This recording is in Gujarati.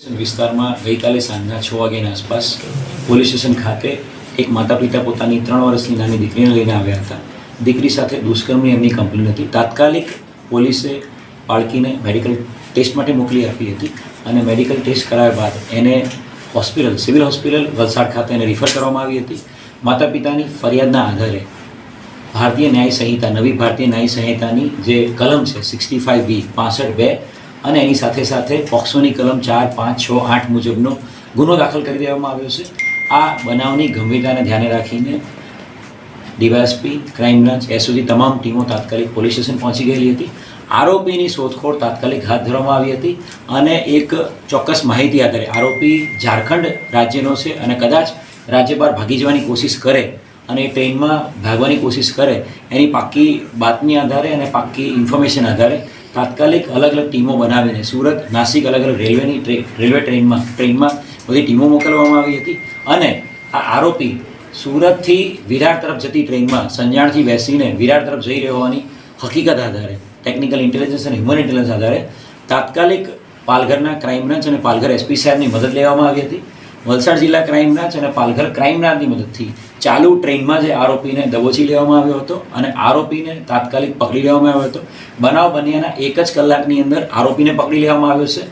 વિસ્તારમાં ગઈકાલે સાંજના છ વાગ્યાની આસપાસ પોલીસ સ્ટેશન ખાતે એક માતા પિતા પોતાની ત્રણ વર્ષની નાની દીકરીને લઈને આવ્યા હતા. દીકરી સાથે દુષ્કર્મની એમની કમ્પ્લેન હતી. તાત્કાલિક પોલીસે બાળકીને મેડિકલ ટેસ્ટ માટે મોકલી આપી હતી અને મેડિકલ ટેસ્ટ કરાયા બાદ એને હોસ્પિટલ, સિવિલ હોસ્પિટલ, વલસાડ ખાતે એને રિફર કરવામાં આવી હતી. માતા પિતાની ફરિયાદના આધારે ભારતીય ન્યાય સંહિતા, નવી ભારતીય ન્યાય સંહિતાની જે કલમ છે સિક્સટી ફાઇવ બી પાસઠ બે અને એની સાથે સાથે પોક્સોની કલમ ચાર, પાંચ, છ, આઠ મુજબનો ગુનો દાખલ કરી દેવામાં આવ્યો છે. આ બનાવની ગંભીરતાને ધ્યાને રાખીને ડીવાયએસપી, ક્રાઇમ બ્રાન્ચ એસઓજી તમામ ટીમો તાત્કાલિક પોલીસ સ્ટેશન પહોંચી ગયેલી હતી. આરોપીની શોધખોળ તાત્કાલિક હાથ ધરવામાં આવી હતી અને એક ચોક્કસ માહિતી આધારે આરોપી ઝારખંડ રાજ્યનો છે અને કદાચ રાજ્ય બહાર ભાગી જવાની કોશિશ કરે અને ટ્રેનમાં ભાગવાની કોશિશ કરે, એની પાક્કી બાતમી આધારે અને પાક્કી ઇન્ફોર્મેશન આધારે તાત્કાલિક અલગ અલગ ટીમો બનાવીને સુરત, નાસિક અલગ અલગ રેલવેની ટ્રેન રેલવે ટ્રેનમાં ટ્રેનમાં બધી ટીમો મોકલવામાં આવી હતી. અને આ આરોપી સુરતથી વિરાર તરફ જતી ટ્રેનમાં સંજાણથી બેસીને વિરાર તરફ જઈ રહ્યો હોવાની હકીકત આધારે ટેકનિકલ ઇન્ટેલિજન્સ અને હ્યુમન ઇન્ટેલિજન્સ આધારે તાત્કાલિક પાલઘરના ક્રાઇમ બ્રાન્ચ અને પાલઘર એસપી સાહેબની મદદ લેવામાં આવી હતી. વલસાડ જિલ્લા ક્રાઇમ બ્રાન્ચ અને પાલઘર ક્રાઇમ બ્રાન્ચની મદદથી ચાલુ ટ્રેનમાં જે આરોપીને દબોચી લેવામાં આવ્યો હતો અને આરોપીને તાત્કાલિક પકડી લેવામાં આવ્યો હતો. બનાવ બન્યાના એક જ કલાકની અંદર આરોપીને પકડી લેવામાં આવ્યો છે.